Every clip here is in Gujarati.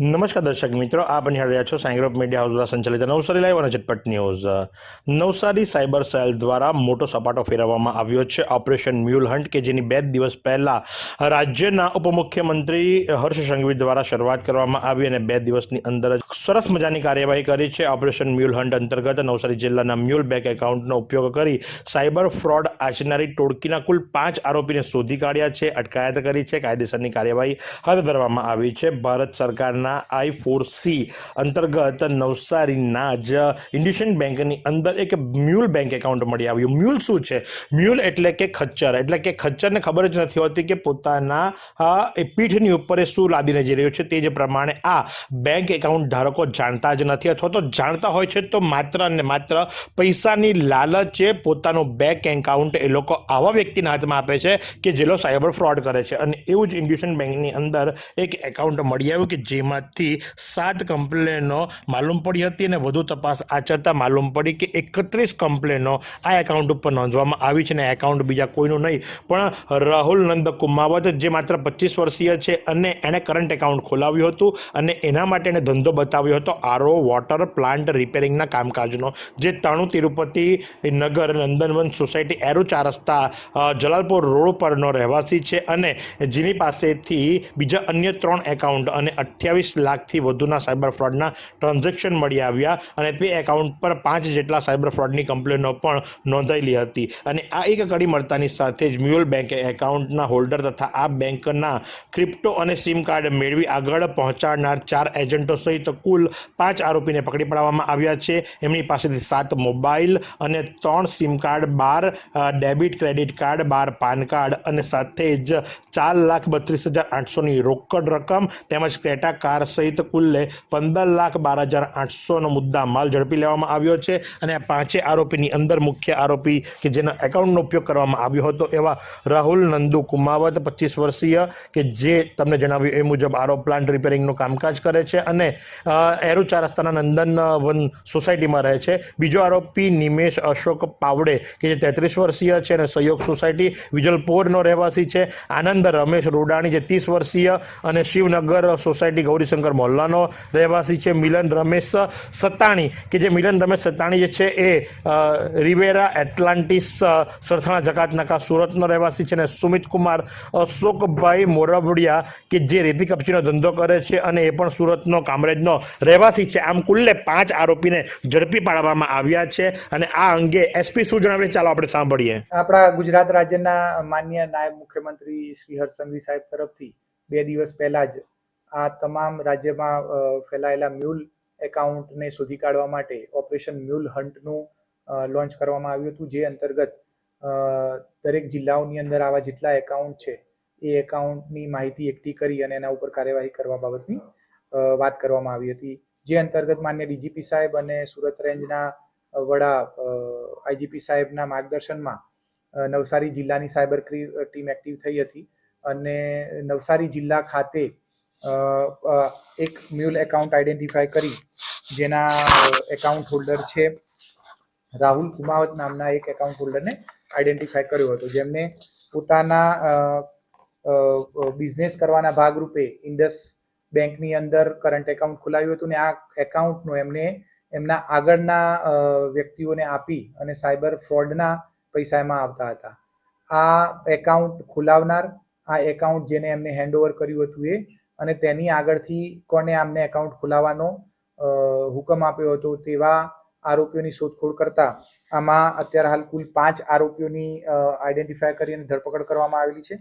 નમસ્કાર દર્શક મિત્રો, આપ નિહાળી રહ્યા છો સાંગ્રોપ મીડિયા હાઉસ દ્વારા સંચાલિત નવસારી લાઈવ અને ઝટપટ ન્યૂઝ. નવસારી સાયબર સેલ દ્વારા મોટો સપાટો ફેરવવામાં આવ્યો છે. ઓપરેશન મ્યુલ હન્ટ કે જેની બે દિવસ પહેલા રાજ્યના ઉપમુખ્યમંત્રી હર્ષ સંઘવી દ્વારા શરૂઆત કરવામાં આવી અને બે દિવસની અંદર જ સરસ મજાની કાર્યવાહી કરી છે. ઓપરેશન મ્યુલ હન્ટ અંતર્ગત નવસારી જિલ્લાના મ્યુલ બેંક એકાઉન્ટનો ઉપયોગ કરી સાયબર ફ્રોડ આચનારી ટોળકીના કુલ પાંચ આરોપીને શોધી કાઢ્યા છે, અટકાયત કરી છે. કાયદેસરની કાર્યવાહી હાથ ધરવામાં આવી છે. ભારત સરકારના આઈ ફોર સી અંતર્ગત નવસારીના જ ઇન્ડ્યુશન બેંકની અંદર એક મ્યુલ બેંક એકાઉન્ટ મળી આવ્યું. મ્યુલ શું છે? મ્યુલ એટલે કે ખચ્ચર. એટલે કે ખચ્ચરને ખબર જ નથી હોતી કે પોતાના એ પીઠની ઉપર એ શું લાદીને જઈ રહ્યો છે તે જ પ્રમાણે આ બેંક એકાઉન્ટ ધારકો જાણતા જ નથી અથવા તો જાણતા હોય છે તો માત્ર અને માત્ર પૈસાની લાલચે પોતાનું બેંક એકાઉન્ટ એ લોકો આવા વ્યક્તિના હાથમાં આપે છે કે જે લોકો સાયબર ફ્રોડ કરે છે. અને એવું જ ઇન્ડ્યુશન બેંકની અંદર એક એકાઉન્ટ મળી આવ્યું કે જેમાંથી સાત કમ્પ્લેનો માલુમ પડી હતી અને વધુ તપાસ આચરતા માલુમ પડી કે એકત્રીસ કમ્પ્લેનો આ એકાઉન્ટ ઉપર નોંધવામાં આવી છે અને એકાઉન્ટ બીજા કોઈનું નહીં. પણ રાહુલ નંદ કુમાવત જે માત્ર પચીસ વર્ષીય છે અને એણે કરંટ એકાઉન્ટ ખોલાવ્યું હતું અને એના માટે એણે ધંધો બતાવ્યો હતો આરો વોટર પ્લાન્ટ રિપેરિંગના કામકાજનો. જે તાણુ તિરુપતિ નગર નંદનવન સોસાયટી એરો ચાર રસ્તા જલાલપુર રોડ પરનો રહેવાસી છે અને જેની પાસેથી બીજા અન્ય ત્રણ એકાઉન્ટ અને અઠ્યાવીસ લાખથી વધુના સાયબર ફ્રોડના ટ્રાન્ઝેક્શન મળી આવ્યા અને તે એકાઉન્ટ પર પાંચ જેટલા સાયબર ફ્રોડની કમ્પ્લેનો પણ નોંધાયેલી હતી. અને આ એક કડી મળતાની સાથે જ મ્યુઅલ બેંક એકાઉન્ટના હોલ્ડર તથા આ બેંકના ક્રિપ્ટો અને સિમ કાર્ડ મેળવી આગળ પહોંચાડનાર ચાર એજન્ટો સહિત કુલ પાંચ આરોપીને પકડી પાડવામાં આવ્યા છે. એમની પાસેથી સાત મોબાઈલ અને ત્રણ સિમ કાર્ડ, બાર ડેબિટ ક્રેડિટ કાર્ડ, બાર પાન કાર્ડ અને સાથે જ ચાર લાખ બત્રીસ હજાર આઠસોની રોકડ રકમ તેમજ ક્રેટા કાર સહિત કુલ્લે પંદર લાખ બાર હજાર આઠસોનો મુદ્દા માલ ઝડપી લેવામાં આવ્યો છે અને આ પાંચે આરોપીની અંદર મુખ્ય આરોપી કે જેના એકાઉન્ટનો ઉપયોગ કરવામાં આવ્યો હતો એવા રાહુલ નંદુ કુમાવત, પચીસ વર્ષીય કે જે તમને જણાવ્યું એ મુજબ આરો પ્લાન્ટ રિપેરિંગનું કામકાજ કરે છે અને એરુચા રસ્તાના નંદન વન સોસાયટીમાં રહે છે. બીજો આરોપી નિમેશ અશોક પાવડે કે જે તેત્રીસ વર્ષીય છે અને સહયોગ સોસાયટી વિજલપોરનો રહેવાસી છે. આનંદ રમેશ રોડાણી જે ત્રીસ વર્ષીય અને શિવનગર સોસાયટી ગૌરીશંકર મોલ્લાનો રહેવાસી છે, મિલન રમેશ સત્તાણી કે જે મિલન રમેશ સત્તાણી જે છે એ રિવેરા એટલાન્ટિસ સરથાણા જકાતનાકા સુરતનો રહેવાસી છે અને સુમિત કુમાર, અશોકભાઈ મોરબડિયા, કે જે રેતી કપચીનો ધંધો કરે છે અને એ પણ સુરતનો કામરેજનો રહેવાસી છે. આમ કુલ્લે પાંચ આરોપીને ઝડપી પાડવામાં આવ્યા છે અને આ અંગે એસપી શું જણાવે ચાલો આપણે સાંભળીએ. આપણા ગુજરાત રાજ્યના માન્ય નાયબ મુખ્યમંત્રી શ્રી હર્ષ સંઘવી સાહેબ તરફથી બે દિવસ પહેલા જ આ તમામ રાજ્યમાં ફેલાયેલા મ્યુલ એકાઉન્ટને શોધી કાઢવા માટે ઓપરેશન મ્યુલ હન્ટનું લોન્ચ કરવામાં આવ્યું હતું, જે અંતર્ગત દરેક જિલ્લાઓની અંદર આવા જેટલા એકાઉન્ટ છે, એ એકાઉન્ટની માહિતી એકઠી કરી અને એના ઉપર કાર્યવાહી કરવા બાબતની વાત કરવામાં આવી હતી. જે અંતર્ગત માન્ય ડીજીપી સાહેબ અને સુરત રેન્જના વડા આઈજીપી સાહેબના માર્ગદર્શનમાં નવસારી જિલ્લાની સાયબર ટીમ એક્ટિવ થઈ હતી અને નવસારી જિલ્લા ખાતે એક મ્યુલ એકાઉન્ટ આઈડેન્ટિફાય કરી, જેના એકાઉન્ટ હોલ્ડર છે રાહુલ કુમાવત નામના એક એકાઉન્ટ હોલ્ડરને આઈડેન્ટિફાય કર્યો હતો. જેમને પોતાના બિઝનેસ કરવાના ભાગરૂપે ઇન્ડસ બેંકની અંદર કરંટ એકાઉન્ટ ખોલાવ્યું હતું ને આ એકાઉન્ટનું એમને એમના આગળના વ્યક્તિઓને આપી અને સાયબર ફ્રોડના પૈસા એમાં આવતા હતા. આ એકાઉન્ટ ખોલાવનાર, આ એકાઉન્ટ જેને એમને હેન્ડઓવર કર્યું હતું એ અને તેની આગળથી કોને આમને એકાઉન્ટ ખોલાવવાનો હુકમ આપ્યો હતો તેવા આરોપીઓની શોધખોળ કરતા આમાં અત્યારે હાલ કુલ પાંચ આરોપીઓની આઈડેન્ટિફાય કરી અને ધરપકડ કરવામાં આવેલી છે.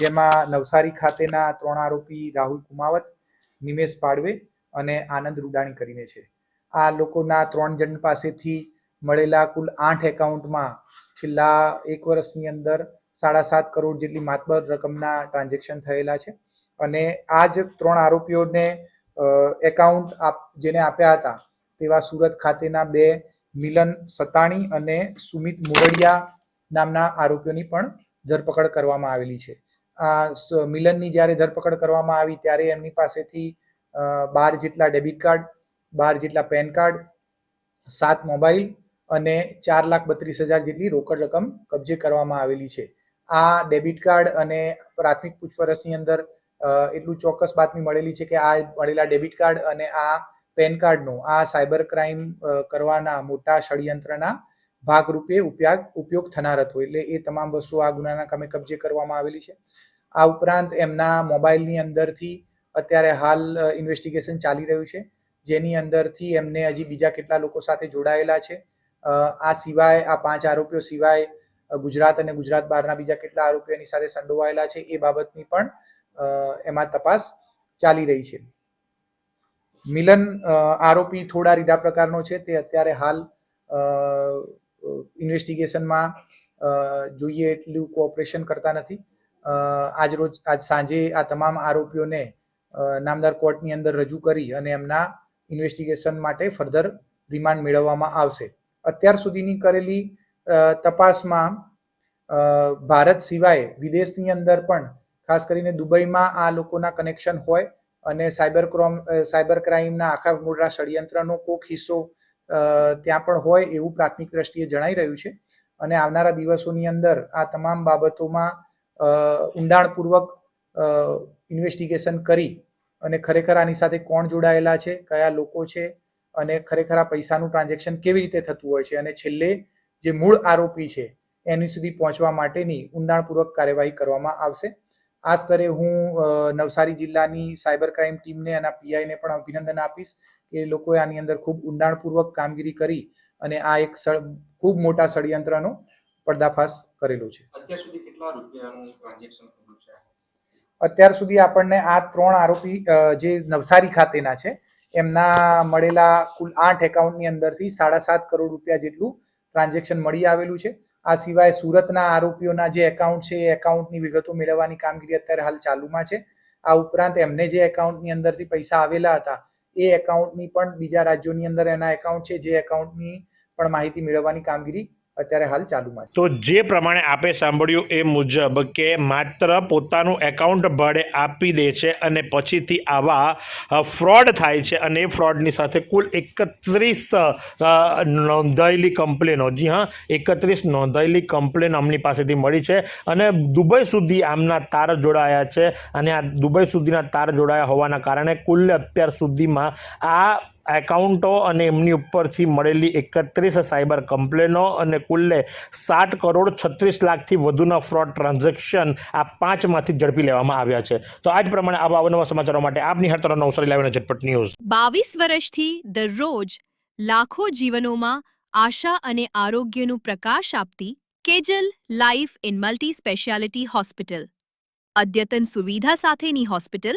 જેમાં નવસારી ખાતેના ત્રણ આરોપી રાહુલ કુમાવત, નિમેશ પાડવે અને આનંદ રૂડાણી કરીને છે. આ લોકોના ત્રણ જણ પાસેથી મળેલા કુલ આઠ એકાઉન્ટમાં છેલ્લા એક વર્ષની અંદર સાડા સાત કરોડ જેટલી માતબર રકમના ટ્રાન્ઝેક્શન થયેલા છે. અને આ જ ત્રણ આરોપીઓને એકાઉન્ટ આપ, જેને આપ્યા હતા, તેવા સુરત ખાતેના બે મિલન સતાણી અને સુમિત મુરડિયા નામના આરોપીઓની પણ ધરપકડ કરવામાં આવેલી છે. આ મિલનની જ્યારે ધરપકડ કરવામાં આવી, ત્યારે એમની પાસેથી બાર જેટલા ડેબિટ કાર્ડ, બાર જેટલા પેન કાર્ડ, સાત મોબાઈલ અને ચાર લાખ બત્રીસ હજાર જેટલી રોકડ રકમ કબજે કરવામાં આવેલી છે. આ ડેબિટ કાર્ડ અને પ્રાથમિક પૂછપરછની અંદર એટલું ચોક્કસ બાતમી મળેલી છે કે આ મળેલા ડેબિટ કાર્ડ અને આ પેન કાર્ડનો આ સાયબર ક્રાઇમ કરવાના મોટા ષડયંત્રના ભાગરૂપે ઉપયોગ ઉપયોગ થનાર હતો. એટલે એ તમામ વસ્તુઓ આ ગુનાના કામે કબજે કરવામાં આવેલી છે. આ ઉપરાંત એમના મોબાઈલની અંદરથી અત્યારે હાલ ઇન્વેસ્ટિગેશન ચાલી રહ્યું છે. જેની અંદરથી એમને હજી બીજા કેટલા લોકો સાથે જોડાયેલા છે. આ સિવાય, આ પાંચ આરોપીઓ સિવાય ગુજરાત અને ગુજરાત બહારના બીજા કેટલા આરોપીઓ એની સાથે સંડોવાયેલા છે એ બાબતની પણ એમાં તપાસ ચાલી રહી છે. મિલન આરોપી થોડા રીડા પ્રકારનો છે. તે અત્યારે હાલ ઇન્વેસ્ટિગેશનમાં જોઈએ એટલું કોઓપરેશન કરતા નથી. આજ રોજ, આજ સાંજે આ તમામ આરોપીઓને નામદાર કોર્ટની અંદર રજૂ કરી અને એમના ઇન્વેસ્ટિગેશન માટે ફર્ધર રિમાન્ડ મેળવવામાં આવશે. અત્યાર સુધીની કરેલી તપાસમાં ભારત સિવાય વિદેશની અંદર પણ ખાસ કરીને દુબઈમાં આ લોકોના કનેક્શન હોય અને સાયબર ક્રોમ સાયબર ક્રાઇમના આખા મોટા ષડયંત્રનો કોક હિસ્સો ત્યાં પણ હોય એવું પ્રાથમિક દ્રષ્ટિએ જણાઈ રહ્યું છે. અને આવનારા દિવસોની અંદર આ તમામ બાબતોમાં ઊંડાણપૂર્વક ઇન્વેસ્ટિગેશન કરી અને ખરેખર આની સાથે કોણ જોડાયેલા છે, કયા લોકો છે અને ખરેખર આ પૈસાનું ટ્રાન્ઝેક્શન કેવી રીતે થતું હોય છે અને છેલ્લે જે મૂળ આરોપી છે એની સુધી પહોંચવા માટેની ઊંડાણપૂર્વક કાર્યવાહી કરવામાં આવશે. આ સ્તરે હું નવસારી જિલ્લાની સાયબર ક્રાઇમ ટીમને અને પીઆઈને પણ અભિનંદન આપીશ કે લોકોએ આની અંદર ખૂબ ઊંડાણપૂર્વક કામગીરી કરી અને આ એક ખૂબ મોટા ષડયંત્રનો પર્દાફાશ કરેલો છે. અત્યાર સુધી કેટલા રૂપિયાનું ટ્રાન્ઝેક્શન છે? અત્યાર સુધી આપણને આ ત્રણ આરોપી જે નવસારી ખાતેના છે એમના મળેલા કુલ આઠ એકાઉન્ટની અંદરથી સાડા સાત કરોડ રૂપિયા જેટલું ટ્રાન્ઝેક્શન મળી આવેલું છે. આ સિવાય સુરતના આરોપીઓના જે એકાઉન્ટ છે, એ એકાઉન્ટની વિગતો મેળવવાની કામગીરી અત્યારે હાલ ચાલુમાં છે. આ ઉપરાંત એમને જે એકાઉન્ટની અંદરથી પૈસા આવેલા હતા, એ એકાઉન્ટની પણ બીજા રાજ્યોની અંદર એના એકાઉન્ટ છે, જે એકાઉન્ટની પણ માહિતી મેળવવાની કામગીરી અત્યારે હાલ ચાલુમાં તો જે પ્રમાણે આપે સાંભળ્યું એ મુજબ કે માત્ર પોતાનું એકાઉન્ટ ભાડે આપી દે છે અને પછીથી આવા ફ્રોડ થાય છે અને એ ફ્રોડની સાથે કુલ એકત્રીસ નોંધાયેલી કમ્પ્લેનો જી હા, એકત્રીસ નોંધાયેલી કમ્પ્લેન આમની પાસેથી મળી છે અને દુબઈ સુધી આમના તાર જોડાયા છે અને આ દુબઈ સુધીના તાર જોડાયા હોવાના કારણે કુલ અત્યાર સુધીમાં આ એકાઉન્ટો અને એમની ઉપરથી મળેલી એકત્રીસ સાયબર કમ્પ્લેનો અને કુલ્લે સાત કરોડ છત્રીસ લાખથી વધુના ફ્રોડ ટ્રાન્ઝેક્શન આ પાંચમાંથી ઝડપી લેવામાં આવ્યા છે. તો આ જ પ્રમાણે આવા અવનવા સમાચારો માટે આપની હર તરફ નવસારી લાવીને ઝટપટ ન્યૂઝ. બાવીસ વર્ષથી દરરોજ લાખો જીવનોમાં આશા અને આરોગ્યનું પ્રકાશ આપતી Kejal life in multi speciality hospital. અદ્યતન સુવિધા સાથેની હોસ્પિટલ